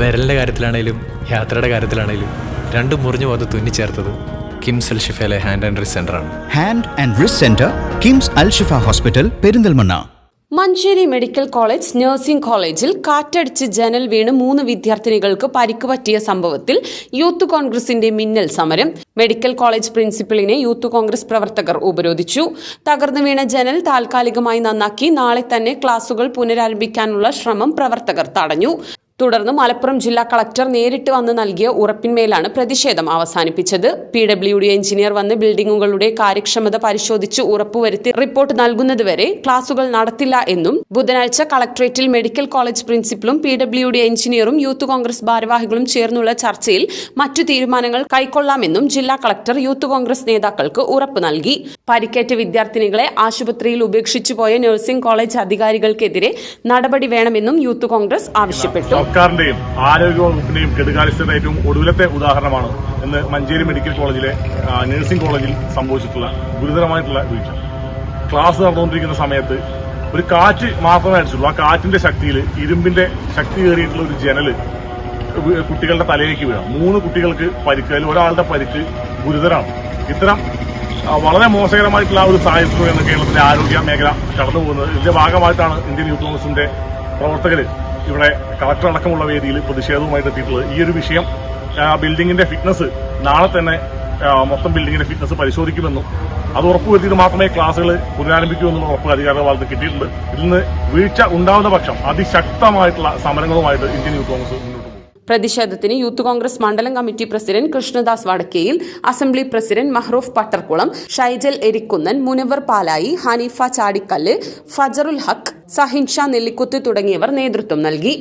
വിരലിന്റെ കാര്യത്തിലാണേലും യാത്രയുടെ കാര്യത്തിലാണേലും രണ്ടും മുറിഞ്ഞു പോകാതെ തുന്നിച്ചേർത്തത് കിംസ് അൽ ഷിഫയിലെ ഹാൻഡ് ആൻഡ് റിസ് ആണ്. Hand and wrist centre KIMS Al Shifa hospital Perinthalmanna. Manjeri medical college nursing കോളേജിൽ കാറ്റടിച്ച് ജനൽ വീണ് മൂന്ന് വിദ്യാർത്ഥിനികൾക്ക് പരിക്ക് പറ്റിയ സംഭവത്തിൽ യൂത്ത് കോൺഗ്രസിന്റെ മിന്നൽ സമരം. മെഡിക്കൽ കോളേജ് പ്രിൻസിപ്പലിനെ യൂത്ത് കോൺഗ്രസ് പ്രവർത്തകർ ഉപരോധിച്ചു. തകർന്നു വീണ ജനൽ താൽക്കാലികമായി നന്നാക്കി നാളെ തന്നെ ക്ലാസുകൾ പുനരാരംഭിക്കാനുള്ള ശ്രമം പ്രവർത്തകർ തടഞ്ഞു. തുടർന്ന് മലപ്പുറം ജില്ലാ കളക്ടർ നേരിട്ട് വന്ന് നൽകിയ ഉറപ്പിന്മേലാണ് പ്രതിഷേധം അവസാനിപ്പിച്ചത്. പി ഡബ്ല്യു ഡി എഞ്ചിനീയർ വന്ന് ബിൽഡിംഗുകളുടെ കാര്യക്ഷമത പരിശോധിച്ച് ഉറപ്പുവരുത്തി റിപ്പോർട്ട് നൽകുന്നതുവരെ ക്ലാസുകൾ നടത്തില്ല എന്നും ബുധനാഴ്ച കളക്ടറേറ്റിൽ മെഡിക്കൽ കോളേജ് പ്രിൻസിപ്പലും പി ഡബ്ല്യു ഡി എഞ്ചിനീയറും യൂത്ത് കോൺഗ്രസ് ഭാരവാഹികളും ചേർന്നുള്ള ചർച്ചയിൽ മറ്റു തീരുമാനങ്ങൾ കൈക്കൊള്ളാമെന്നും ജില്ലാ കളക്ടർ യൂത്ത് കോൺഗ്രസ് നേതാക്കൾക്ക് ഉറപ്പ് നൽകി. പരിക്കേറ്റ വിദ്യാർത്ഥിനികളെ ആശുപത്രിയിൽ ഉപേക്ഷിച്ചു പോയ നഴ്സിംഗ് കോളേജ് അധികാരികൾക്കെതിരെ നടപടി വേണമെന്നും യൂത്ത് കോൺഗ്രസ് ആവശ്യപ്പെട്ടു. സർക്കാരിന്റെയും ആരോഗ്യ വകുപ്പിന്റെയും കെടുകാര്യസ്ഥയുടെ ഏറ്റവും ഒടുവിലത്തെ ഉദാഹരണമാണ് ഇന്ന് മഞ്ചേരി മെഡിക്കൽ കോളേജിലെ നഴ്സിംഗ് കോളേജിൽ സംഭവിച്ചിട്ടുള്ള ഗുരുതരമായിട്ടുള്ള വീഴ്ച. ക്ലാസ് നടന്നുകൊണ്ടിരിക്കുന്ന സമയത്ത് ഒരു കാറ്റ് മാത്രമേ അടിച്ചുള്ളൂ ആ കാറ്റിന്റെ ശക്തിയിൽ ഇരുമ്പിന്റെ ശക്തി കയറിയിട്ടുള്ള ഒരു ജനൽ കുട്ടികളുടെ തലയിലേക്ക് വീഴാം. മൂന്ന് കുട്ടികൾക്ക് പരിക്ക് അതിൽ ഒരാളുടെ പരിക്ക് ഗുരുതരമാണ് ഇത്തരം വളരെ മോശകരമായിട്ടുള്ള ഒരു സാഹചര്യത്തിലൂടെയാണ് കേരളത്തിലെ ആരോഗ്യ മേഖല കടന്നു പോകുന്നത് ഇതിന്റെ ഭാഗമായിട്ടാണ് ഇന്ത്യൻ യൂത്ത് കോൺഗ്രസിന്റെ പ്രവർത്തകർ ഇവിടെ കളക്ടർ അടക്കമുള്ള വേദിയിൽ പ്രതിഷേധവുമായിട്ട് എത്തിയിട്ടുള്ളത് ഈ ഒരു വിഷയം ആ, ബിൽഡിംഗിന്റെ ഫിറ്റ്നസ് നാളെ തന്നെ മൊത്തം ബിൽഡിങ്ങിന്റെ ഫിറ്റ്നസ് പരിശോധിക്കുമെന്നും അത് ഉറപ്പുവരുത്തിയിട്ട് മാത്രമേ ക്ലാസുകൾ പുനരാരംഭിക്കൂ ഉറപ്പ് അധികാരികളുടെ ഭാഗത്ത് കിട്ടിയിട്ടുണ്ട്. ഇതിൽ നിന്ന് വീഴ്ച ഉണ്ടാവുന്ന പക്ഷം അതിശക്തമായിട്ടുള്ള സമരങ്ങളുമായിട്ട് ഇന്ത്യൻ യൂത്ത് കോൺഗ്രസ് മുന്നോട്ട് പോകും. പ്രതിഷേധത്തിന് യൂത്ത് കോൺഗ്രസ് മണ്ഡലം committee president Krishnadas Vadakkeyil assembly president Mahroof Pattarkulam Shaijal Erikkunnan Munavar Palayi Haneefa Chadikkal Fajarul Haq Sahinsha Nellikkuth തുടങ്ങിയവർ നേതൃത്വം നൽകി.